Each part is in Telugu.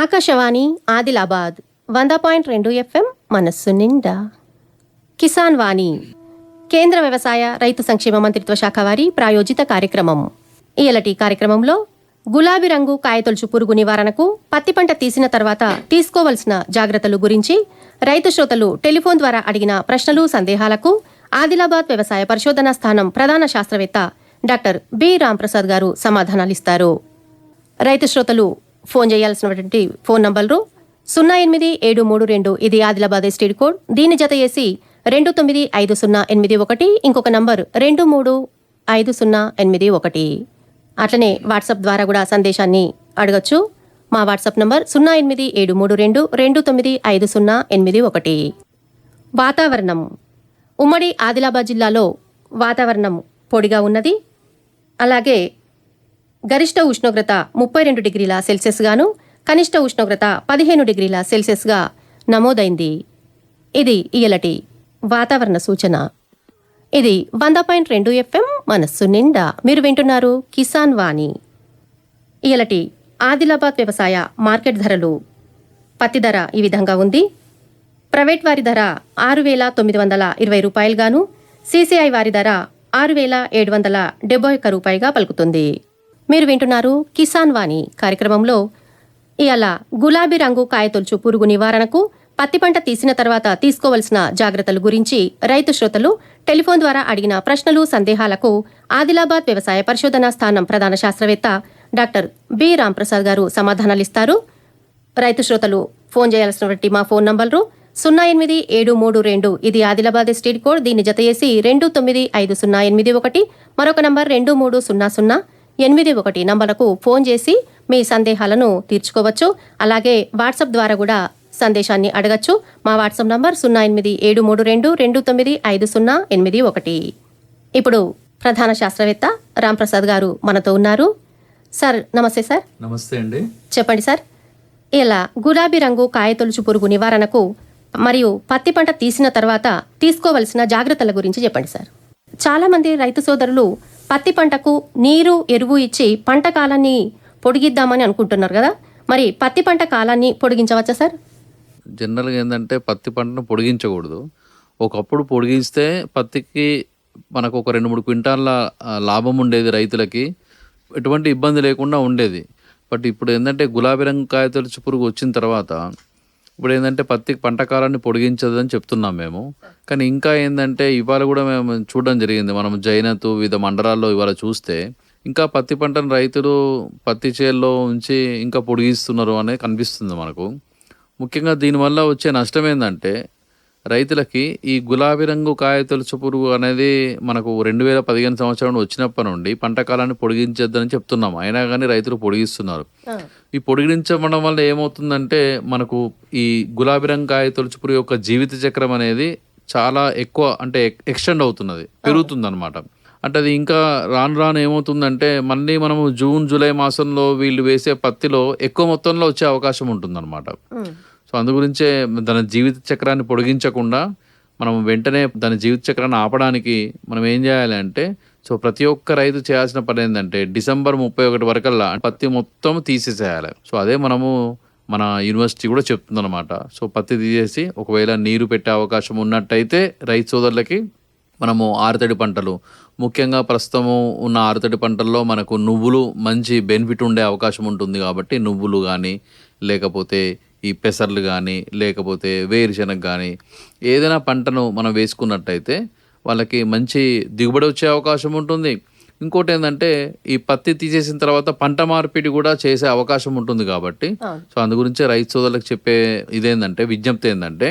ఆకాశవాణి ఆదిలాబాద్ వంద పాయింట్ రెండు ఎఫ్ఎం మనస్సు నిండా. కిసాన్ వాణి కేంద్ర వ్యవసాయ రైతు సంక్షేమ మంత్రిత్వ శాఖ వారి ప్రాయోజిత కార్యక్రమం. ఇయలటి కార్యక్రమంలో గులాబీ రంగు కాయతొలుచు పురుగు నివారణకు పత్తి పంట తీసిన తర్వాత తీసుకోవలసిన జాగ్రత్తలు గురించి రైతు శ్రోతలు టెలిఫోన్ ద్వారా అడిగిన ప్రశ్నలు సందేహాలకు ఆదిలాబాద్ వ్యవసాయ పరిశోధనా స్థానం ప్రధాన శాస్త్రవేత్త డాక్టర్ బి రాంప్రసాద్ గారు సమాధానాలిస్తారు. రైతు శ్రోతలు ఫోన్ చేయాల్సినటువంటి ఫోన్ నంబర్లు సున్నా ఎనిమిది ఏడు మూడు రెండు. ఇది ఆదిలాబాద్ ఎస్టీడ్ కోడ్. దీన్ని జత చేసి రెండు తొమ్మిది ఐదు సున్నా ఎనిమిది ఒకటి. ఇంకొక నంబర్ రెండు మూడు ఐదు సున్నా ఎనిమిది ఒకటి. అట్లనే వాట్సాప్ ద్వారా కూడా సందేశాన్ని అడగచ్చు. మా వాట్సాప్ నంబర్ సున్నా ఎనిమిది ఏడు మూడు రెండు. రెండు తొమ్మిది ఐదు సున్నా ఎనిమిది ఒకటి. వాతావరణం. ఉమ్మడి ఆదిలాబాద్ జిల్లాలో వాతావరణం పొడిగా ఉన్నది. అలాగే గరిష్ట ఉష్ణోగ్రత ముప్పై రెండు డిగ్రీల సెల్సియస్ గాను కనిష్ట ఉష్ణోగ్రత పదిహేను డిగ్రీల సెల్సియస్గా నమోదైంది. ఇది ఇయలటి వాతావరణ సూచన. ఇది వంద పాయింట్ రెండు ఎఫ్ఎం మనస్సు నిండా మీరు వింటున్నారు కిసాన్ వాణి. ఇయలటి ఆదిలాబాద్ వ్యవసాయ మార్కెట్ ధరలు. పత్తి ధర ఈ విధంగా ఉంది. ప్రైవేట్ వారి ధర ఆరు వేల తొమ్మిది వందల ఇరవై రూపాయలుగాను సీసీఐ వారి ధర ఆరు వేల ఏడు వందల డెబ్బై ఒక్క రూపాయిగా పలుకుతుంది. మీరు వింటున్నారు కిసాన్ వాణి కార్యక్రమంలో. ఇవాళ గులాబీ రంగు కాయతొలుచు పురుగు నివారణకు పత్తి పంట తీసిన తర్వాత తీసుకోవలసిన జాగ్రత్తల గురించి రైతు శ్రోతలు టెలిఫోన్ ద్వారా అడిగిన ప్రశ్నలు సందేహాలకు ఆదిలాబాద్ వ్యవసాయ పరిశోధనా స్థానం ప్రధాన శాస్త్రవేత్త డాక్టర్ బి. రాంప్రసాద్ గారు సమాధానాలిస్తారు. రైతు శ్రోతలు ఫోన్ చేయాల్సినటువంటి మా ఫోన్ నంబర్లు సున్నా ఎనిమిది ఏడు మూడు రెండు. ఇది ఆదిలాబాద్ స్టేట్ కోడ్. దీన్ని జత చేసి రెండు తొమ్మిది ఐదు సున్నా ఎనిమిది ఒకటి. మరొక నంబర్ రెండు మూడు సున్నా సున్నా. ఎనిమిది ఒకటి నంబర్లకు ఫోన్ చేసి మీ సందేహాలను తీర్చుకోవచ్చు. అలాగే వాట్సాప్ ద్వారా కూడా సందేశాన్ని అడగచ్చు. మా వాట్సాప్ నంబర్ సున్నా ఎనిమిది ఏడు మూడు రెండు రెండు తొమ్మిది ఐదు సున్నా ఎనిమిది ఒకటి. ఇప్పుడు ప్రధాన శాస్త్రవేత్త రాంప్రసాద్ గారు మనతో ఉన్నారు. సార్ నమస్తే సార్. నమస్తే అండి. చెప్పండి సార్. ఇలా గులాబీ రంగు కాయతొలుచు పురుగు నివారణకు మరియు పత్తి పంట తీసిన తర్వాత తీసుకోవలసిన జాగ్రత్తల గురించి చెప్పండి సార్. చాలా మంది రైతు సోదరులు పత్తి పంటకు నీరు ఎరువు ఇచ్చి పంట కాలాన్ని పొడిగిద్దామని అనుకుంటున్నారు కదా? మరి పత్తి పంట కాలాన్ని పొడిగించవచ్చా సార్? జనరల్గా ఏంటంటే పత్తి పంటను పొడిగించకూడదు. ఒకప్పుడు పొడిగిస్తే పత్తికి మనకు ఒక రెండు మూడు క్వింటాల లాభం ఉండేది రైతులకి. ఎటువంటి ఇబ్బంది లేకుండా ఉండేది. బట్ ఇప్పుడు ఏంటంటే గులాబీ రంగు కాయతొలుచు పురుగు వచ్చిన తర్వాత ఇప్పుడు ఏంటంటే పత్తి పంట కాలాన్ని పొడిగించదని చెప్తున్నాం మేము. కానీ ఇంకా ఏంటంటే ఇవాళ కూడా మేము చూడడం జరిగింది. మనం జైనత్ వివిధ మండలాల్లో ఇవాళ చూస్తే ఇంకా పత్తి పంటను రైతులు పత్తి చేల్లో ఉంచి ఇంకా పొడిగిస్తున్నారు అనేది కనిపిస్తుంది మనకు. ముఖ్యంగా దీనివల్ల వచ్చే నష్టం ఏంటంటే రైతులకి ఈ గులాబీ రంగు కాయ తొలుచు పురుగు అనేది మనకు రెండు వేల పదిహేను సంవత్సరం వచ్చినప్పటి నుండి పంట కాలాన్ని పొడిగించొద్దని చెప్తున్నాం అయినా కానీ రైతులు పొడిగిస్తున్నారు. ఈ పొడిగించడం వల్ల ఏమవుతుందంటే మనకు ఈ గులాబీ రంగు కాయ తొలుచు పురుగు యొక్క జీవిత చక్రం అనేది చాలా ఎక్కువ అంటే ఎక్స్టెండ్ అవుతున్నది పెరుగుతుంది అనమాట అంటే అది ఇంకా రాను రాను ఏమవుతుందంటే మళ్ళీ మనము జూన్ జూలై మాసంలో వీళ్ళు వేసే పత్తిలో ఎక్కువ మొత్తంలో వచ్చే అవకాశం ఉంటుందన్నమాట. సో అందు గురించే దాని జీవిత చక్రాన్ని పొడిగించకుండా మనం వెంటనే దాని జీవిత చక్రాన్ని ఆపడానికి మనం ఏం చేయాలి అంటే సో ప్రతి ఒక్క రైతు చేయాల్సిన పని ఏంటంటే డిసెంబర్ ముప్పై ఒకటి వరకల్లా పత్తి మొత్తం తీసేసేయాలి. సో అదే మనము మన యూనివర్సిటీ కూడా చెప్తుందన్నమాట. సో పత్తి తీసేసి ఒకవేళ నీరు పెట్టే అవకాశం ఉన్నట్టయితే రైతు సోదరులకి మనము ఆరుతడి పంటలు ముఖ్యంగా ప్రస్తుతము ఉన్న ఆరుతడి పంటల్లో మనకు నువ్వులు మంచి బెనిఫిట్ ఉండే అవకాశం ఉంటుంది కాబట్టి నువ్వులు కానీ లేకపోతే ఈ పెసర్లు కానీ లేకపోతే వేరుశనగ కానీ ఏదైనా పంటను మనం వేసుకున్నట్టయితే వాళ్ళకి మంచి దిగుబడి వచ్చే అవకాశం ఉంటుంది. ఇంకోటి ఏంటంటే ఈ పత్తి తీసేసిన తర్వాత పంట మార్పిడి కూడా చేసే అవకాశం ఉంటుంది కాబట్టి సో అందు గురించే రైతు సోదరులకు చెప్పే ఇదేంటంటే విజ్ఞప్తి ఏంటంటే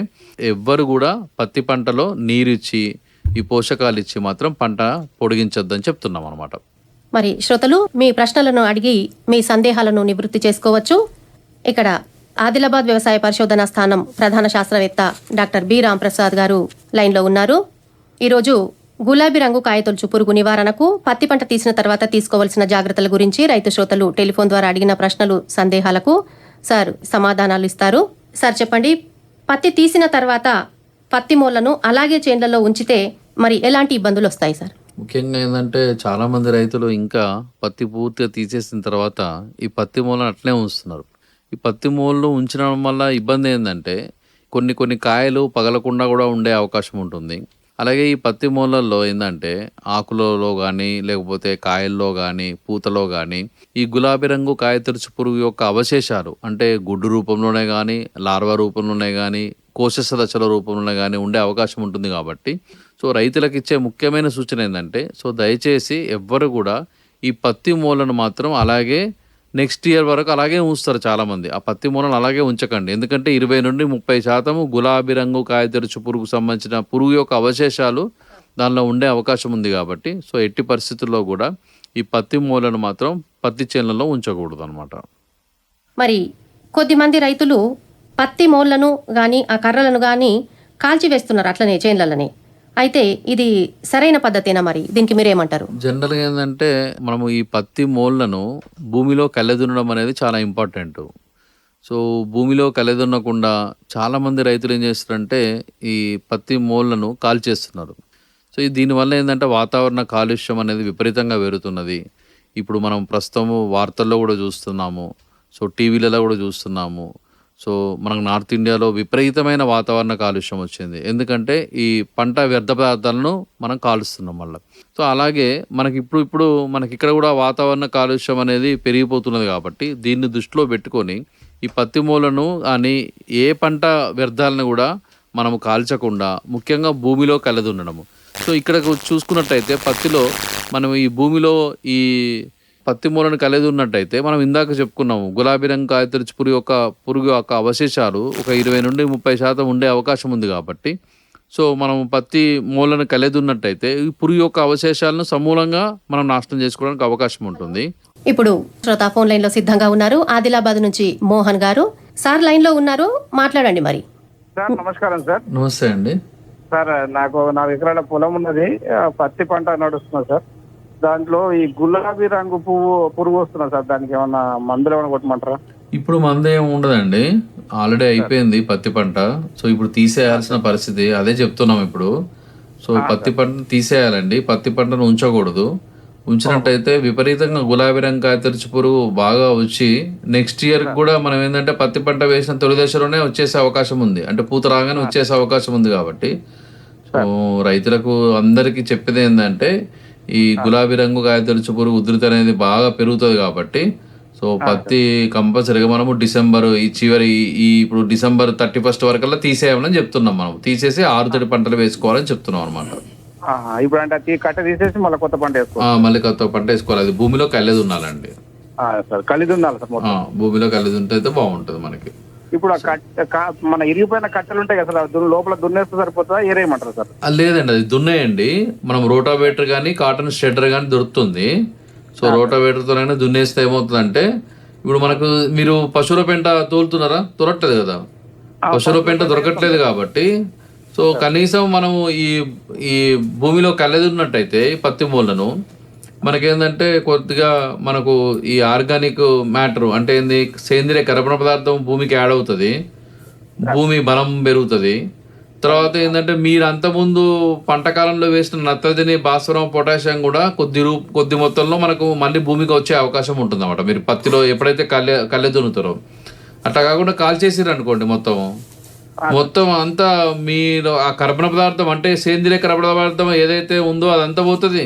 ఎవ్వరు కూడా పత్తి పంటలో నీరు ఇచ్చి ఈ పోషకాలు ఇచ్చి మాత్రం పంట పొడిగించొద్దని చెప్తున్నాం అనమాట మరి శ్రోతలు మీ ప్రశ్నలను అడిగి మీ సందేహాలను నివృత్తి చేసుకోవచ్చు. ఇక్కడ ఆదిలాబాద్ వ్యవసాయ పరిశోధన స్థానం ప్రధాన శాస్త్రవేత్త డాక్టర్ బి రాంప్రసాద్ గారు లైన్లో ఉన్నారు. ఈరోజు గులాబీ రంగు కాయతొలుచు పురుగు నివారణకు పత్తి పంట తీసిన తర్వాత తీసుకోవాల్సిన జాగ్రత్తల గురించి రైతు శ్రోతలు టెలిఫోన్ ద్వారా అడిగిన ప్రశ్నలు సందేహాలకు సార్ సమాధానాలు ఇస్తారు. సార్ చెప్పండి పత్తి తీసిన తర్వాత పత్తి మూలను అలాగే చేన్లలో ఉంచితే మరి ఎలాంటి ఇబ్బందులు వస్తాయి సార్? ముఖ్యంగా ఏంటంటే చాలామంది రైతులు ఇంకా పత్తి పూర్తిగా తీసేసిన తర్వాత ఈ పత్తి మూలను అట్లే ఉంచుతున్నారు. ఈ పత్తి మూలలు ఉంచడం వల్ల ఇబ్బంది ఏంటంటే కొన్ని కొన్ని కాయలు పగలకుండా కూడా ఉండే అవకాశం ఉంటుంది. అలాగే ఈ పత్తి మూలల్లో ఏంటంటే ఆకులలో కానీ లేకపోతే కాయల్లో కానీ పూతలో కానీ ఈ గులాబీ రంగు కాయతరుచు పురుగు యొక్క అవశేషాలు అంటే గుడ్డు రూపంలోనే కానీ లార్వా రూపంలోనే కానీ కోశస దశల రూపంలోనే కానీ ఉండే అవకాశం ఉంటుంది కాబట్టి సో రైతులకు ఇచ్చే ముఖ్యమైన సూచన ఏంటంటే సో దయచేసి ఎవ్వరు కూడా ఈ పత్తి మూలను మాత్రం అలాగే నెక్స్ట్ ఇయర్ వరకు అలాగే ఉంచుతారు చాలామంది. ఆ పత్తి మూలను అలాగే ఉంచకండి. ఎందుకంటే ఇరవై నుండి ముప్పై శాతం గులాబీ రంగు కాయతెరచు పురుగుకు సంబంధించిన పురుగు యొక్క అవశేషాలు దానిలో ఉండే అవకాశం ఉంది కాబట్టి సో ఎట్టి పరిస్థితుల్లో కూడా ఈ పత్తి మూలను మాత్రం పత్తి చేనులలో ఉంచకూడదు అనమాట మరి కొద్దిమంది రైతులు పత్తి మోళ్ళను కానీ ఆ కర్రలను కానీ కాల్చివేస్తున్నారు అట్లనే చేనులలోనే. అయితే ఇది సరైన పద్ధతేనా మరి? దీనికి మీరేమంటారు? జనరల్గా ఏంటంటే మనము ఈ పత్తి మోళ్ళను భూమిలో కళ్ళెదున్నడం అనేది చాలా ఇంపార్టెంట్. సో భూమిలో కళ్ళెదున్నకుండా చాలామంది రైతులు ఏం చేస్తారంటే ఈ పత్తి మోళ్ళను కాల్చేస్తున్నారు సో దీనివల్ల ఏంటంటే వాతావరణ కాలుష్యం అనేది విపరీతంగా పెరుగుతున్నది. ఇప్పుడు మనం ప్రస్తుతము వార్తల్లో కూడా చూస్తున్నాము. సో టీవీలలో కూడా చూస్తున్నాము. సో మనకు నార్త్ ఇండియాలో విపరీతమైన వాతావరణ కాలుష్యం వచ్చింది. ఎందుకంటే ఈ పంట వ్యర్థ పదార్థాలను మనం కాలుస్తున్నాం మళ్ళీ. సో అలాగే మనకి ఇప్పుడు ఇప్పుడు మనకి ఇక్కడ కూడా వాతావరణ కాలుష్యం అనేది పెరిగిపోతున్నది కాబట్టి దీన్ని దృష్టిలో పెట్టుకొని ఈ పత్తి మూలను అని ఏ పంట వ్యర్థాలను కూడా మనము కాల్చకుండా ముఖ్యంగా భూమిలో కలదుండడము సో ఇక్కడ చూసుకున్నట్టయితే పత్తిలో మనం ఈ భూమిలో ఈ పత్తి మూలను కలిగి ఉన్నట్టయితే మనం ఇందాక చెప్పుకున్నాము గులాబీ రంగు కాయతరుచు పురుగు యొక్క పురుగు యొక్క అవశేషాలు ఒక ఇరవై నుండి ముప్పై శాతం ఉండే అవకాశం ఉంది కాబట్టి. సో మనం పత్తి మూలను కలిగి ఉన్నట్టయితే ఈ పురుగు యొక్క అవశేషాలను సమూలంగా మనం నాశనం చేసుకోవడానికి అవకాశం ఉంటుంది. ఇప్పుడు శ్రోత ఫోన్ లైన్లో సిద్ధంగా ఉన్నారు. ఆదిలాబాద్ నుంచి మోహన్ గారు. సార్ లైన్లో ఉన్నారు. మాట్లాడండి మరి. సార్ నమస్కారం సార్. నమస్తే అండి. సార్ నాకు నాలుగు ఎకరాల పొలం ఉన్నది. పత్తి పంట నడుస్తున్నా సార్. దాంట్లో ఈ గులాబీ రంగు పువ్వు పురుగు వస్తున్నా సార్ దానికి ఏమన్నా మందులు ఏమైనా కొట్టమంటారా? ఇప్పుడు మంద ఏమి ఉండదండి. ఆల్రెడీ అయిపోయింది పత్తి పంట. సో ఇప్పుడు తీసేయాల్సిన పరిస్థితి. అదే చెప్తున్నాం ఇప్పుడు. సో పత్తి పంటను తీసేయాలండి. పత్తి పంటను ఉంచకూడదు. ఉంచినట్టయితే విపరీతంగా గులాబీ రంగు కాయతరిచి పురుగు బాగా వచ్చి నెక్స్ట్ ఇయర్ కూడా మనం ఏంటంటే పత్తి పంట వేసిన తొలి దశలోనే వచ్చేసే అవకాశం ఉంది. అంటే పూత రాగానే వచ్చేసే అవకాశం ఉంది కాబట్టి. సో రైతులకు అందరికీ చెప్పేది ఏంటంటే ఈ గులాబీ రంగు కాయతొలుచు పురుగు ఉధృతి అనేది బాగా పెరుగుతుంది కాబట్టి సో పత్తి కంపల్సరీగా మనము డిసెంబర్ ఈ చివరి ఈ- ఇప్పుడు డిసెంబర్ థర్టీ ఫస్ట్ వరకల్లా తీసేయాలని చెప్తున్నాం మనం. తీసేసి ఆరు తడి పంటలు వేసుకోవాలని చెప్తున్నాం అనమాట ఆహా, ఇప్పుడు అంటే అది కట్ట తీసేసి మళ్ళీ కొత్త పంట వేసుకో మళ్ళీ కొత్త పంట వేసుకోవాలి. అది భూమిలో కళ్ళేది ఉండాలండి. సార్. కలిది ఉండాలి సార్ భూమిలో కళ్ళేది ఉంటే బాగుంటుంది మనకి. ఇప్పుడు మన ఇరిగిపోయిన కట్టెలు ఉంటాయి కదా సార్ లోపల దున్నేస్తే సరిపోతుందా? ఏరేయమంటారు సార్? లేదండి అది దున్నేయండి. మనం రోటావేటర్ కానీ కాటన్ స్టెడర్ కానీ దొరుకుతుంది. సో రోటావేటర్తోనైనా దున్నేస్తే ఏమవుతుందంటే ఇప్పుడు మనకు మీరు పశువుల పెంట తోలుతున్నారా? తోలట్లేదు కదా. పశువుల పెంట దొరకట్లేదు కాబట్టి సో కనీసం మనము ఈ ఈ భూమిలో కళ్ళెదున్నట్టయితే పత్తి మూలను మనకేందంటే కొద్దిగా మనకు ఈ ఆర్గానిక్ మ్యాటర్ అంటే ఏంది సేంద్రియ కర్బన పదార్థం భూమికి యాడ్ అవుతుంది భూమి బలం పెరుగుతుంది. తర్వాత ఏంటంటే మీరు అంతకుముందు పంట కాలంలో వేసిన నత్రజని భాస్వరం పొటాషియం కూడా కొద్ది రూ కొద్ది మొత్తంలో మనకు మళ్ళీ భూమికి వచ్చే అవకాశం ఉంటుంది అన్నమాట మీరు పత్తిలో ఎప్పుడైతే కళ్ళె కళ్ళె దున్నుతారో. అట్లా కాకుండా కాల్చేసిరు అనుకోండి మొత్తం మొత్తం అంతా మీరు ఆ కర్బన పదార్థం అంటే సేంద్రియ కర్బన పదార్థం ఏదైతే ఉందో అదంతా పోతుంది.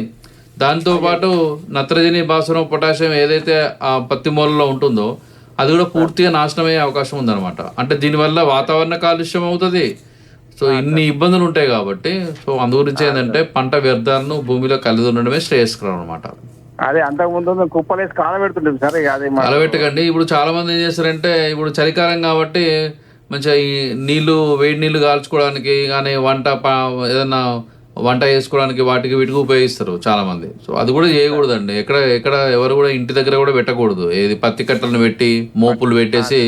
దాంతో పాటు నత్రజని భాస్వరం పొటాషియం ఏదైతే ఆ పత్తి మూలలో ఉంటుందో అది కూడా పూర్తిగా నాశనం అయ్యే అవకాశం ఉందన్నమాట. అంటే దీనివల్ల వాతావరణ కాలుష్యం అవుతుంది. సో ఇన్ని ఇబ్బందులు ఉంటాయి కాబట్టి సో అందు. గురించి ఏంటంటే పంట వ్యర్థాలను భూమిలో కలిగి ఉండడమే శ్రేయస్కరం అనమాట అదే అంతకు ముందు మేము కుప్పలేసి కాలబెడుతుంటుంది సార్ అది ఇప్పుడు చాలా మంది ఏం చేస్తారంటే ఇప్పుడు చలికాలం కాబట్టి మంచిగా ఈ నీళ్ళు వేడి నీళ్ళు కాల్చుకోవడానికి కానీ వంట ఏదన్నా వంట చేసుకోవడానికి వాటికి వీటికి ఉపయోగిస్తారు చాలా మంది సో అది కూడా చేయకూడదండి. ఎక్కడ ఎక్కడ ఎవరు కూడా ఇంటి దగ్గర కూడా పెట్టకూడదు. ఏది పత్తి కట్టలను పెట్టి మోపులు పెట్టేసి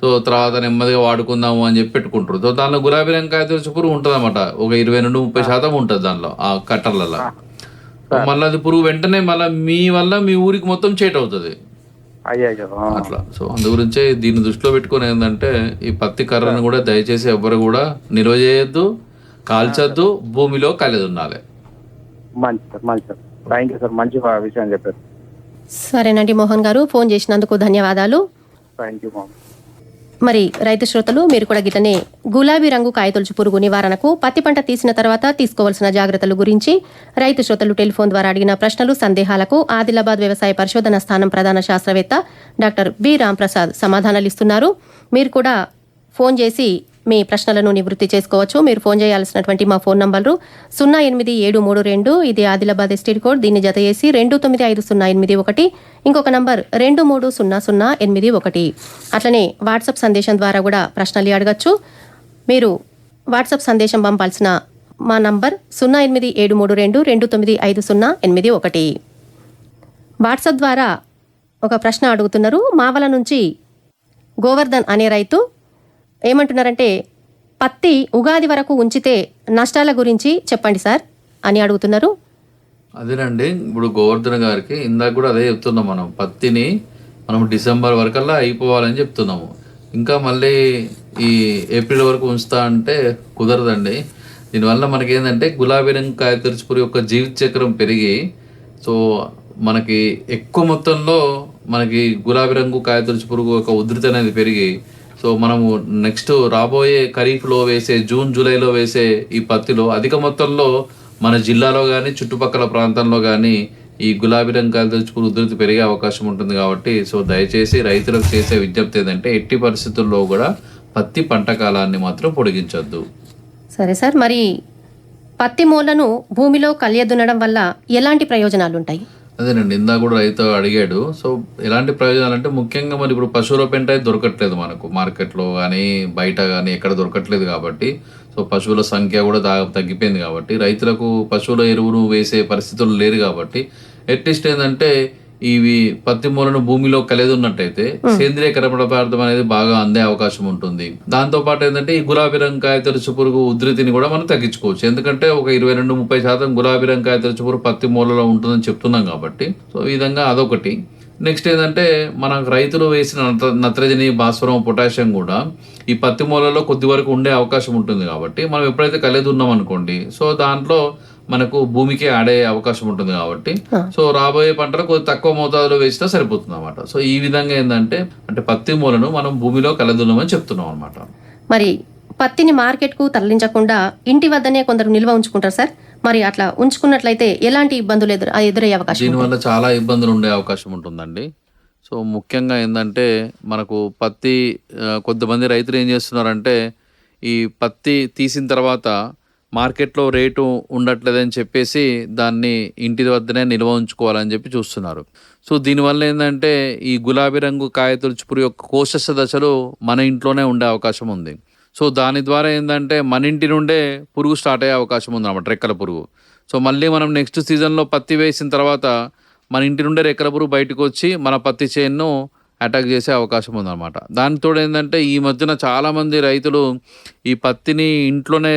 సో తర్వాత నెమ్మదిగా వాడుకుందాము అని చెప్పి పెట్టుకుంటారు. సో దానిలో గులాబీ రంకాయ తులసి పురుగు ఉంటుంది అనమాట ఒక ఇరవై నుండి ముప్పై శాతం ఉంటుంది దానిలో ఆ కట్టర్లలో. మళ్ళీ అది పురుగు వెంటనే మళ్ళీ మీ వల్ల మీ ఊరికి మొత్తం చేట్ అవుతుంది. అట్లా. సో అందు గురించే దీన్ని దృష్టిలో పెట్టుకుని ఏంటంటే ఈ పత్తి కర్రను కూడా దయచేసి ఎవ్వరు కూడా నిల్వ చేయొద్దు. కాల్చొద్దు భూమిలో కలిదున్నాలి మంచి సార్ మంచి సార్. థ్యాంక్ యూ సార్ మంచి విషయం చెప్పారు. సరేనండి మోహన్ గారు ఫోన్ చేసినందుకు ధన్యవాదాలు. Thank you ma'am. మరి రైతు శ్రోతలు మీరు కూడా గిట్టనే గులాబీ రంగు కాయతొలుచు పురుగు నివారణకు పత్తి పంట తీసిన తర్వాత తీసుకోవాల్సిన జాగ్రత్తల గురించి రైతు శ్రోతలు టెలిఫోన్ ద్వారా అడిగిన ప్రశ్నలు సందేహాలకు ఆదిలాబాద్ వ్యవసాయ పరిశోధన స్థానం ప్రధాన శాస్త్రవేత్త డాక్టర్ బి రాంప్రసాద్ సమాధానాలు ఇస్తున్నారు. మీరు కూడా ఫోన్ చేసి మీ ప్రశ్నలను నివృత్తి చేసుకోవచ్చు. మీరు ఫోన్ చేయాల్సినటువంటి మా ఫోన్ నంబర్లు సున్నా ఎనిమిది ఏడు మూడు రెండు ఇది ఆదిలాబాద్ ఎస్టీడ్ కోడ్. దీన్ని జత చేసి రెండు తొమ్మిది ఐదు సున్నా ఎనిమిది ఒకటి ఇంకొక నంబర్ రెండు మూడు సున్నా సున్నా ఎనిమిది ఒకటి. అట్లనే వాట్సాప్ సందేశం ద్వారా కూడా ప్రశ్నలు అడగచ్చు. మీరు వాట్సాప్ సందేశం పంపాల్సిన మా నంబర్ సున్నా ఎనిమిది ఏడు మూడు రెండు రెండు తొమ్మిది ఐదు సున్నా ఎనిమిది ఒకటి. వాట్సాప్ ద్వారా ఒక ప్రశ్న అడుగుతున్నారు. మావల నుంచి గోవర్ధన్ అనే రైతు ఏమంటున్నారంటే పత్తి ఉగాది వరకు ఉంచితే నష్టాల గురించి చెప్పండి సార్ అని అడుగుతున్నారు. అదేనండి ఇప్పుడు గోవర్ధన్ గారికి ఇందాక కూడా అదే చెప్తున్నాం మనం. పత్తిని మనం డిసెంబర్ వరకల్లా అయిపోవాలని చెప్తున్నాము. ఇంకా మళ్ళీ ఈ ఏప్రిల్ వరకు ఉంచుతా అంటే కుదరదండి. దీనివల్ల మనకి ఏంటంటే గులాబీ రంగు కాయతరుచుపురి యొక్క జీవిత చక్రం పెరిగి సో మనకి ఎక్కువ మొత్తంలో మనకి గులాబీ రంగు కాయతొలుచు పురుగు యొక్క ఉధృతి అనేది పెరిగి సో మనము నెక్స్ట్ రాబోయే ఖరీఫ్లో వేసే జూన్ జూలైలో వేసే ఈ పత్తిలో అధిక మొత్తంలో మన జిల్లాలో కానీ చుట్టుపక్కల ప్రాంతంలో కానీ ఈ గులాబీ రంగాలు కాయతొలుచు ఉధృతి పెరిగే అవకాశం ఉంటుంది కాబట్టి సో దయచేసి రైతులకు చేసే విజ్ఞప్తి ఏంటంటే ఎట్టి పరిస్థితుల్లో కూడా పత్తి పంట కాలాన్ని మాత్రం పొడిగించొద్దు. సరే సార్ మరి పత్తి మూలను భూమిలో కలియదున్నడం వల్ల ఎలాంటి ప్రయోజనాలు ఉంటాయి అదేనండి ఇందా కూడా రైతు అడిగాడు. సో ఎలాంటి ప్రయోజనాలు అంటే ముఖ్యంగా మరి ఇప్పుడు పశువుల పెంట అయితే దొరకట్లేదు మనకు. మార్కెట్లో కానీ బయట కానీ ఎక్కడ దొరకట్లేదు కాబట్టి. సో పశువుల సంఖ్య కూడా తగ్గిపోయింది కాబట్టి. రైతులకు పశువుల ఎరువును వేసే పరిస్థితులు లేరు కాబట్టి. అట్లీస్ట్ ఏంటంటే ఇవి పత్తి మూలను భూమిలో కలిగి ఉన్నట్టయితే సేంద్రియ కర్బన పదార్థం అనేది బాగా అందే అవకాశం ఉంటుంది. దాంతో పాటు ఏంటంటే ఈ గులాబీ రంగు కాయతరుచు పురుగు ఉధృతిని కూడా మనం తగ్గించుకోవచ్చు. ఎందుకంటే ఒక ఇరవై రెండు ముప్పై శాతం గులాబీ రంగు కాయతరుచు పురుగు పత్తి మూలలో ఉంటుందని చెప్తున్నాం కాబట్టి. సో ఈ విధంగా అదొకటి. నెక్స్ట్ ఏంటంటే మన రైతులు వేసిన నత్ర- నత్రజని భాస్వరం పొటాషియం కూడా ఈ పత్తి మూలలో కొద్ది వరకు ఉండే అవకాశం ఉంటుంది కాబట్టి మనం ఎప్పుడైతే కలిగి ఉన్నాం అనుకోండి సో దాంట్లో మనకు భూమికి ఆడే అవకాశం ఉంటుంది కాబట్టి. సో రాబోయే పంటలు కొద్ది తక్కువ మోతాదులో వేసినా సరిపోతుంది అనమాట సో ఈ విధంగా ఏంటంటే అంటే పత్తి మూలను మనం భూమిలో కలదున్నామని చెప్తున్నాం అనమాట మరి పత్తిని మార్కెట్కు తరలించకుండా ఇంటి వద్దనే కొందరు నిల్వ ఉంచుకుంటారు సార్. మరి అట్లా ఉంచుకున్నట్లయితే ఎలాంటి ఇబ్బందులు ఎదురు ఎదురయ్యే అవకాశం? దీనివల్ల చాలా ఇబ్బందులు ఉండే అవకాశం ఉంటుందండి. సో ముఖ్యంగా ఏంటంటే మనకు పత్తి కొంతమంది రైతులు ఏం చేస్తున్నారంటే ఈ పత్తి తీసిన తర్వాత మార్కెట్లో రేటు ఉండట్లేదని చెప్పేసి దాన్ని ఇంటి వద్దనే నిల్వ ఉంచుకోవాలని చెప్పి చూస్తున్నారు. సో దీనివల్ల ఏంటంటే ఈ గులాబీ రంగు కాయతొలుచుపురు యొక్క కోశస్థ దశలు మన ఇంట్లోనే ఉండే అవకాశం ఉంది. సో దాని ద్వారా ఏంటంటే మన ఇంటి నుండే పురుగు స్టార్ట్ అయ్యే అవకాశం ఉంది అన్నమాట రెక్కల పురుగు. సో మళ్ళీ మనం నెక్స్ట్ సీజన్లో పత్తి వేసిన తర్వాత మన ఇంటి నుండే రెక్కల పురుగు బయటకు వచ్చి మన పత్తి చేను అటాక్ చేసే అవకాశం ఉందన్నమాట. దానితో ఏంటంటే ఈ మధ్యన చాలామంది రైతులు ఈ పత్తిని ఇంట్లోనే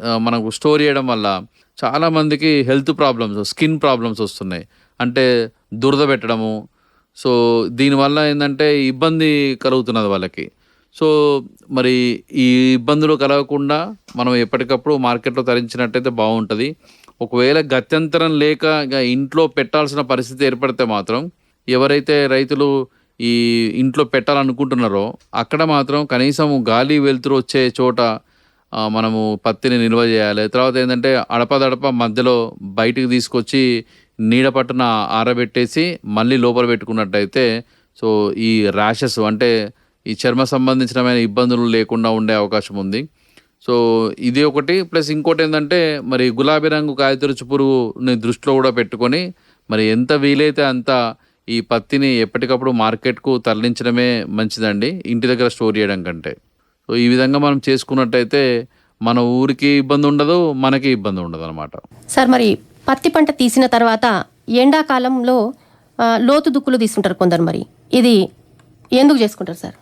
మనకు స్టోర్ చేయడం వల్ల చాలామందికి హెల్త్ ప్రాబ్లమ్స్ స్కిన్ ప్రాబ్లమ్స్ వస్తున్నాయి. అంటే దురద పెట్టడము. సో దీనివల్ల ఏంటంటే ఇబ్బంది కలుగుతున్నది వాళ్ళకి. సో మరి ఈ ఇబ్బందులు కలగకుండా మనం ఎప్పటికప్పుడు మార్కెట్లో తరించినట్టయితే బాగుంటుంది. ఒకవేళ గత్యంతరం లేక ఇంట్లో పెట్టాల్సిన పరిస్థితి ఏర్పడితే మాత్రం ఎవరైతే రైతులు ఈ ఇంట్లో పెట్టాలనుకుంటున్నారో అక్కడ మాత్రం కనీసం గాలి వెలుతురు వచ్చే చోట మనము పత్తిని నిల్వ చేయాలి. తర్వాత ఏంటంటే అడపదడప మధ్యలో బయటికి తీసుకొచ్చి నీడ పట్టున ఆరబెట్టేసి మళ్ళీ లోపల పెట్టుకున్నట్టయితే సో ఈ ర్యాషెస్ అంటే ఈ చర్మ సంబంధించినమైన ఇబ్బందులు లేకుండా ఉండే అవకాశం ఉంది. సో ఇది ఒకటి. ప్లస్ ఇంకోటి ఏంటంటే మరి గులాబీ రంగు కాయతొలుచు పురుగుని దృష్టిలో కూడా పెట్టుకొని మరి ఎంత వీలైతే అంత ఈ పత్తిని ఎప్పటికప్పుడు మార్కెట్కు తరలించడమే మంచిదండి. ఇంటి దగ్గర స్టోర్ చేయడం కంటే. సో ఈ విధంగా మనం చేసుకున్నట్టయితే మన ఊరికి ఇబ్బంది ఉండదు మనకి ఇబ్బంది ఉండదు అనమాట సార్ మరి పత్తి పంట తీసిన తర్వాత ఎండాకాలంలో లోతు దుక్కులు తీసుకుంటారు కొందరు మరి. ఇది ఎందుకు చేసుకుంటారు సార్?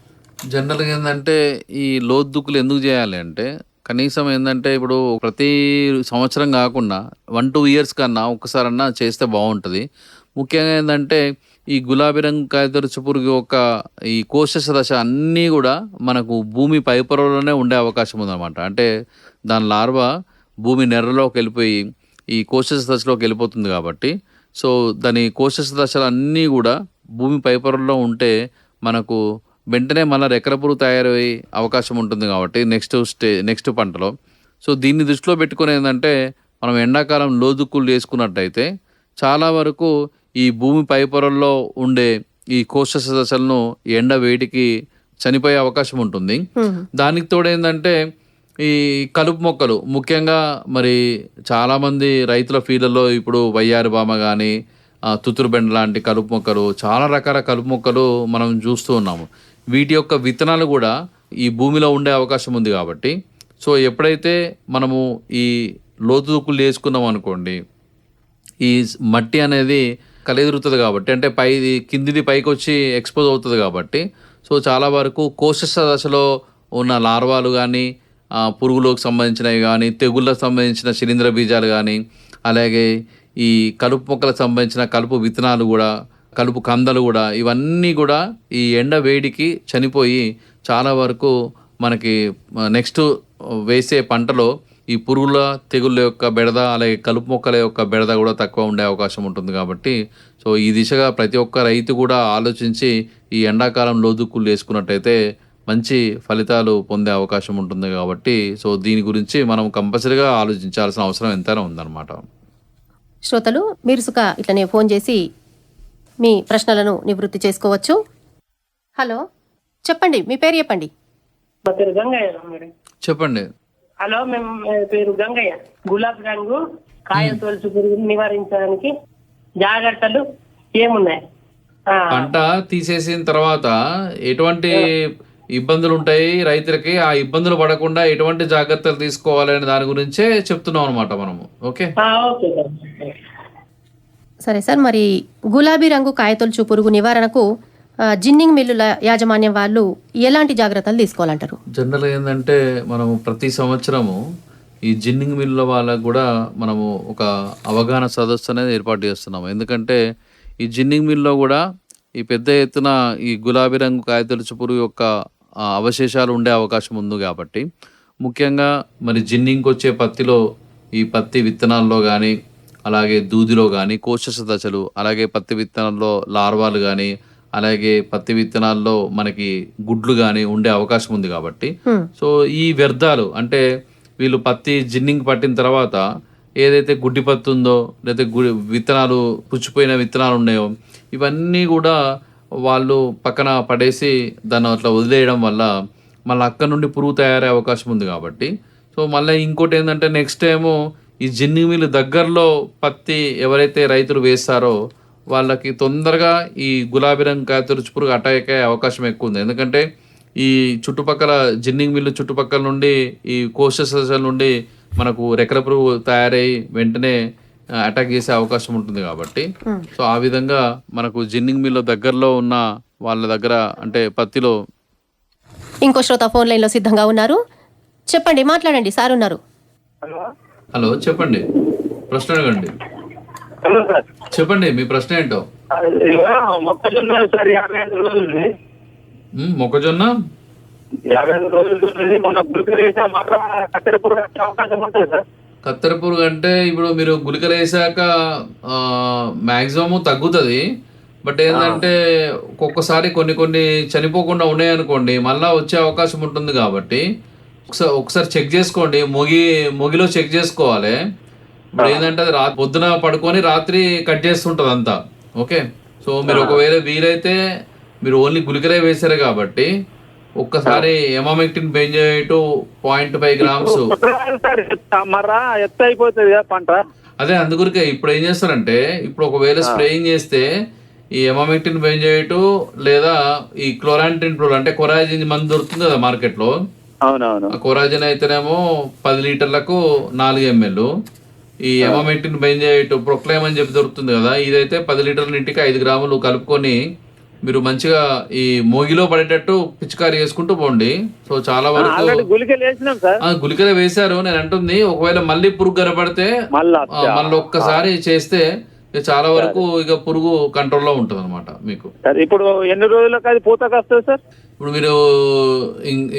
జనరల్గా ఏంటంటే ఈ లోద్దుకులు ఎందుకు చేయాలి అంటే కనీసం ఏంటంటే ఇప్పుడు ప్రతి సంవత్సరం కాకుండా వన్ టూ ఇయర్స్ కన్నా ఒక్కసారన్నా చేస్తే బాగుంటుంది. ముఖ్యంగా ఏంటంటే ఈ గులాబీ రంగు కాయతరుచు పురుగు యొక్క ఈ కోశ దశ అన్నీ కూడా మనకు భూమి పైపొరలోనే ఉండే అవకాశం ఉందన్నమాట. అంటే దాని లార్వా భూమి నెర్రలోకి వెళ్ళిపోయి ఈ కోశ దశలోకి వెళ్ళిపోతుంది కాబట్టి. సో దాని కోశ దశలు అన్నీ కూడా భూమి పైపొరలో ఉంటే మనకు వెంటనే మళ్ళీ రెక్కల పురుగు తయారయ్యే అవకాశం ఉంటుంది కాబట్టి నెక్స్ట్ స్టే నెక్స్ట్ పంటలో. సో దీన్ని దృష్టిలో పెట్టుకుని ఏంటంటే మనం ఎండాకాలం లోదుక్కులు వేసుకున్నట్టయితే చాలా వరకు ఈ భూమి పై పొరల్లో ఉండే ఈ కోశ దశలను ఎండ వేడికి చనిపోయే అవకాశం ఉంటుంది. దానికి తోడు ఏంటంటే ఈ కలుపు మొక్కలు ముఖ్యంగా మరి చాలామంది రైతుల ఫీల్డ్లో ఇప్పుడు వయ్యారి బామ కానీ తుతురుబెండ లాంటి కలుపు మొక్కలు చాలా రకాల కలుపు మొక్కలు మనం చూస్తూ ఉన్నాము. వీటి యొక్క విత్తనాలు కూడా ఈ భూమిలో ఉండే అవకాశం ఉంది కాబట్టి. సో ఎప్పుడైతే మనము ఈ లోతు దుక్కులు వేసుకున్నాం అనుకోండి ఈ మట్టి అనేది కలెదురుతుంది కాబట్టి అంటే పై కిందిది పైకి వచ్చి ఎక్స్పోజ్ అవుతుంది కాబట్టి సో చాలా వరకు కోశస్థ దశలో ఉన్న లార్వాలు కానీ పురుగులకు సంబంధించినవి కానీ తెగుళ్ళకు సంబంధించిన శిలీంద్ర బీజాలు కానీ అలాగే ఈ కలుపు మొక్కలకు సంబంధించిన కలుపు విత్తనాలు కూడా కలుపు కందలు కూడా ఇవన్నీ కూడా ఈ ఎండ వేడికి చనిపోయి చాలా వరకు మనకి నెక్స్ట్ వేసే పంటలో ఈ పురుగుల తెగుళ్ళ యొక్క బెడద అలాగే కలుపు మొక్కల యొక్క బెడద కూడా తక్కువ ఉండే అవకాశం ఉంటుంది కాబట్టి సో ఈ దిశగా ప్రతి ఒక్క రైతు కూడా ఆలోచించి ఈ ఎండాకాలం లోదుక్కులు వేసుకున్నట్టయితే మంచి ఫలితాలు పొందే అవకాశం ఉంటుంది కాబట్టి సో దీని గురించి మనం కంపల్సరీగా ఆలోచించాల్సిన అవసరం ఎంతైనా ఉందన్నమాట. శ్రోతలు మీరు సుఖ ఇట్లనే ఫోన్ చేసి మీ ప్రశ్నలను నివృత్తి చేసుకోవచ్చు. హలో చెప్పండి మీ పేరు చెప్పండి. చెప్పండి. హలో మేము పేరు గంగయ్య. గులాబ్ రంగు కాయ తొలుచు పురుగుని నివారించడానికి జాగ్రత్తలు ఏమున్నాయి? పంట తీసేసిన తర్వాత ఎటువంటి ఇబ్బందులు ఉంటాయి రైతులకి? ఆ ఇబ్బందులు పడకుండా ఎటువంటి జాగ్రత్తలు తీసుకోవాలనే దాని గురించే చెప్తున్నాం అనమాట మనము. ఓకే? ఆ, ఓకే సార్. సరే సార్ మరి గులాబీ రంగు కాయతొలుచు పురుగు నివారణకు జిన్నింగ్ మిల్లుల యాజమాన్యం వాళ్ళు ఎలాంటి జాగ్రత్తలు తీసుకోవాలంటారు? జనరల్గా ఏంటంటే మనము ప్రతి సంవత్సరము ఈ జిన్నింగ్ మిల్లుల వాళ్ళకు కూడా మనము ఒక అవగాహన సదస్సు అనేది ఏర్పాటు చేస్తున్నాము. ఎందుకంటే ఈ జిన్నింగ్ మిల్లో కూడా ఈ పెద్ద ఎత్తున ఈ గులాబీ రంగు కాయతొలుచు పురుగు యొక్క అవశేషాలు ఉండే అవకాశం ఉంది కాబట్టి. ముఖ్యంగా మరి జిన్నింగ్కి వచ్చే పత్తిలో ఈ పత్తి విత్తనాల్లో కానీ అలాగే దూదిలో కానీ కోశస్థ దశలు అలాగే పత్తి విత్తనాల్లో లార్వాలు కానీ అలాగే పత్తి విత్తనాల్లో మనకి గుడ్లు కానీ ఉండే అవకాశం ఉంది కాబట్టి. సో ఈ వ్యర్థాలు అంటే వీళ్ళు పత్తి జిన్నింగ్ పట్టిన తర్వాత ఏదైతే గుడ్డి పత్తి ఉందో లేదా విత్తనాలు పుచ్చిపోయిన విత్తనాలు ఉన్నాయో ఇవన్నీ కూడా వాళ్ళు పక్కన పడేసి దాన్ని అట్లా వదిలేయడం వల్ల మళ్ళీ అక్కడ నుండి పురుగు తయారయ్యే అవకాశం ఉంది కాబట్టి సో మళ్ళీ ఇంకోటి ఏంటంటే నెక్స్ట్ టైము ఈ జిన్నింగ్ మిల్లు దగ్గరలో పత్తి ఎవరైతే రైతులు వేస్తారో వాళ్ళకి తొందరగా ఈ గులాబీ రంగు కాయతొలుచు పురుగు అటాక్ అయ్యే అవకాశం ఎక్కువ ఉంది. ఎందుకంటే ఈ చుట్టుపక్కల జిన్నింగ్ మిల్లు చుట్టుపక్కల నుండి ఈ కోశల నుండి మనకు రెక్కల పురుగు తయారై వెంటనే అటాక్ చేసే అవకాశం ఉంటుంది కాబట్టి. సో ఆ విధంగా మనకు జిన్నింగ్ మిల్లు దగ్గరలో ఉన్న వాళ్ళ దగ్గర అంటే పత్తిలో ఇంకో శ్రోత ఫోన్ లైన్లో సిద్ధంగా ఉన్నారు. చెప్పండి మాట్లాడండి సార్ ఉన్నారు. హలో? హలో చెప్పండి. ప్రశ్న అడగండి. Hello sir. చెప్పండి మీ ప్రశ్న ఏంటో? మొక్కజొన్న సార్ యాభై ఐదు రోజులు మొక్కజొన్న? యాభై ఐదు రోజులు ఉంది. మొన్న గురికలు వేసా మాత్రం కత్తెర పురుగు వచ్చే అవకాశం ఉంటుంది సార్. కత్తెర పురుగు అంటే ఇప్పుడు మీరు గుళికలు వేసాక మ్యాక్సిమం తగ్గుతుంది. బట్ ఏంటంటే ఒక్కొక్కసారి కొన్ని కొన్ని చనిపోకుండా ఉన్నాయనుకోండి మళ్ళా వచ్చే అవకాశం ఉంటుంది కాబట్టి. ఒకసారి ఒకసారి చెక్ చేసుకోండి. మొగి మొగిలో చెక్ చేసుకోవాలి. ఇప్పుడు ఏంటంటే అది పొద్దున పడుకొని రాత్రి కట్ చేస్తుంటది అంతా. ఓకే? సో మీరు ఒకవేళ వీలైతే మీరు ఓన్లీ గుళికలే వేసారు కాబట్టి ఒక్కసారి emamectin benzoate point five grams ఎత్తు అయిపోతుంది పంట. అదే అందుగురికే ఇప్పుడు ఏం చేస్తారంటే ఇప్పుడు ఒకవేళ స్ప్రేయింగ్ చేస్తే ఈ ఎమామెక్టిన్ బెంజోయేట్ లేదా ఈ క్లోరాంటిన్ ప్రో అంటే కొరాజిన్ మందు దొరుకుతుంది కదా మార్కెట్లో. కొరాజిన్ అయితేనేమో పది లీటర్లకు నాలుగు ఎంఎల్ ఈ ఎమామెక్టిన్ బెంజోయేట్ ప్రొక్లైమ్ అని చెప్పి దొరుకుతుంది కదా. ఇదైతే పది లీటర్ల ఇంటికి ఐదు గ్రాములు కలుపుకొని మీరు మంచిగా ఈ మోగిలో పడేటట్టు పిచికారి చేసుకుంటూ పోండి. సో చాలా వరకు గుళికలే వేశారు నేను అంటుంది ఒకవేళ మళ్ళీ పురుగు కనపడితే మళ్ళా ఒక్కసారి చేస్తే చాలా వరకు ఇక పురుగు కంట్రోల్లో ఉంటుంది అనమాట మీకు ఇప్పుడు ఎన్ని రోజులకు అది పూతకు వస్తుంది సార్? ఇప్పుడు మీరు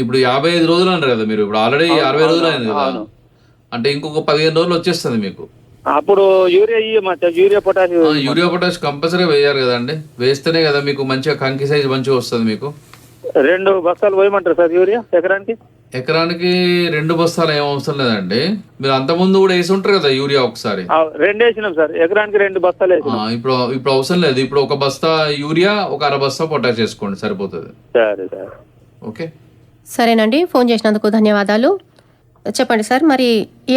ఇప్పుడు యాభై ఐదు రోజులు అన్నారు కదా మీరు ఇప్పుడు ఆల్రెడీ అరవై రోజులు అయింది కదా. అంటే ఇంకొక పదిహేను రోజులు వచ్చేస్తుంది మీకు. అప్పుడు యూరియా యూరియా పొటాష్? ఆ, యూరియా పొటాష్ కంపల్సరీ వేయాలి కదండి. వేస్తేనే కదా మీకు మంచిగా కంకి సైజ్ మంచిగా వస్తుంది మీకు. రెండు బస్తాలు పోయమంటారు సార్ యూరియా ఎకరానికి? ఎకరానికి రెండు బస్తాలు ఏం అవసరం లేదండి. మీరు అంతకుముందు కూడా వేసి ఉంటారు కదా యూరియా ఒకసారి. రెండు వేసినాం సార్. ఎకరానికి రెండు బస్తాలు ఆ, వేసినాం ఇప్పుడు ఇప్పుడు అవసరం లేదు. ఇప్పుడు ఒక బస్తా యూరియా ఒక అర బస్తా పొటాష్ చేసుకోండి సరిపోతుంది. సరే సార్. ఓకే. సరేనండి. ఫోన్ చేసినందుకు ధన్యవాదాలు. చెప్పండి సార్. మరి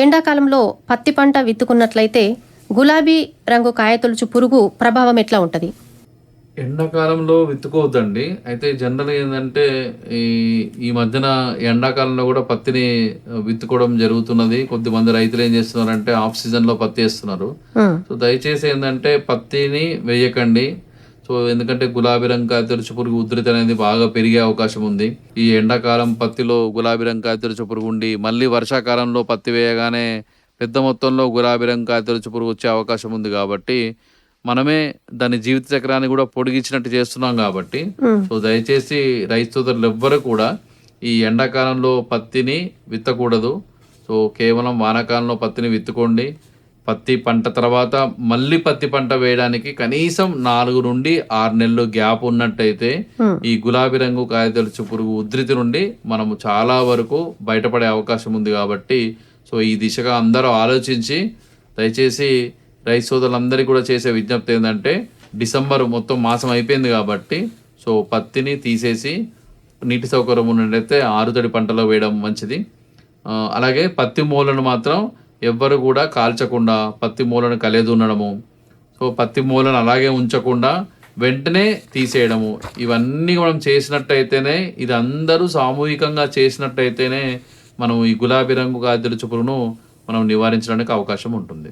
ఎండాకాలంలో పత్తి పంట విత్తుకున్నట్లయితే గులాబీ రంగు కాయతొలుచు పురుగు ప్రభావం ఎట్లా ఉంటుంది? ఎండాకాలంలో విత్తుకోవద్దండి. అయితే జనరల్ ఏంటంటే ఈ ఈ మధ్యన ఎండాకాలంలో కూడా పత్తిని విత్తుకోవడం జరుగుతున్నది. కొద్దిమంది రైతులు ఏం చేస్తున్నారంటే ఆఫ్ సీజన్లో పత్తి వేస్తున్నారు. సో దయచేసి ఏంటంటే పత్తిని వేయకండి. సో ఎందుకంటే గులాబీ రంగు కాయతెరుచు పురుగు ఉధృతి అనేది బాగా పెరిగే అవకాశం ఉంది. ఈ ఎండాకాలం పత్తిలో గులాబీ రంగు కాయతెరుచు పురుగు ఉండి మళ్ళీ వర్షాకాలంలో పత్తి వేయగానే పెద్ద మొత్తంలో గులాబీ రంగు కాయతెరుచు పురుగు వచ్చే అవకాశం ఉంది కాబట్టి మనమే దాని జీవిత చక్రాన్ని కూడా పొడిగించినట్టు చేస్తున్నాం కాబట్టి సో దయచేసి రైతు సోదరులు ఎవ్వరు కూడా ఈ ఎండాకాలంలో పత్తిని విత్తకూడదు. సో కేవలం వానాకాలంలో పత్తిని విత్తుకోండి. పత్తి పంట తర్వాత మళ్ళీ పత్తి పంట వేయడానికి కనీసం నాలుగు నుండి ఆరు నెలలు గ్యాప్ ఉన్నట్టయితే Hmm. ఈ గులాబీ రంగు కాయతెలుచు పురుగు ఉధృతి నుండి మనము చాలా వరకు బయటపడే అవకాశం ఉంది కాబట్టి సో ఈ దిశగా అందరూ ఆలోచించి దయచేసి రైతు సోదరులందరికీ కూడా చేసే విజ్ఞప్తి ఏంటంటే డిసెంబర్ మొత్తం మాసం అయిపోయింది కాబట్టి సో పత్తిని తీసేసి నీటి సౌకర్యం ఉన్నట్టయితే ఆరుతడి పంటలో వేయడం మంచిది అలాగే పత్తి మూలను మాత్రం ఎవ్వరు కూడా కాల్చకుండా పత్తి మూలను కలియదున్నడము సో పత్తి మూలను అలాగే ఉంచకుండా వెంటనే తీసేయడము. ఇవన్నీ మనం చేసినట్టయితేనే ఇది అందరూ సామూహికంగా చేసినట్టయితేనే మనం ఈ గులాబీ రంగు గాజుల చుపురును మనం నివారించడానికి అవకాశం ఉంటుంది.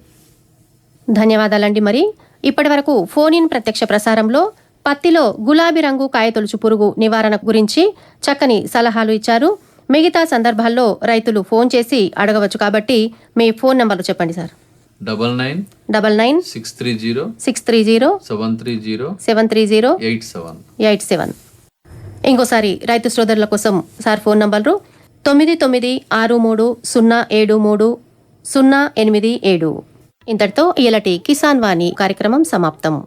ధన్యవాదాలండి మరి. ఇప్పటి వరకు ఫోన్ ఇన్ ప్రత్యక్ష ప్రసారంలో పత్తిలో గులాబీ రంగు కాయతొలుచు పురుగు నివారణ గురించి చక్కని సలహాలు ఇచ్చారు. మిగతా సందర్భాల్లో రైతులు ఫోన్ చేసి అడగవచ్చు కాబట్టి మీ ఫోన్ నంబర్లు చెప్పండి sir. Double nine double nine six three zero six three zero seven three zero seven three zero eight seven. Eight seven. ఇంకోసారి రైతు సోదరుల కోసం సార్ ఫోన్ నంబర్లు తొమ్మిది తొమ్మిది ఆరు మూడు సున్నా ఏడు మూడు సున్నా ఎనిమిది ఏడు. ఇంతటితో ఇలాంటి కిసాన్ వాణి కార్యక్రమం సమాప్తం.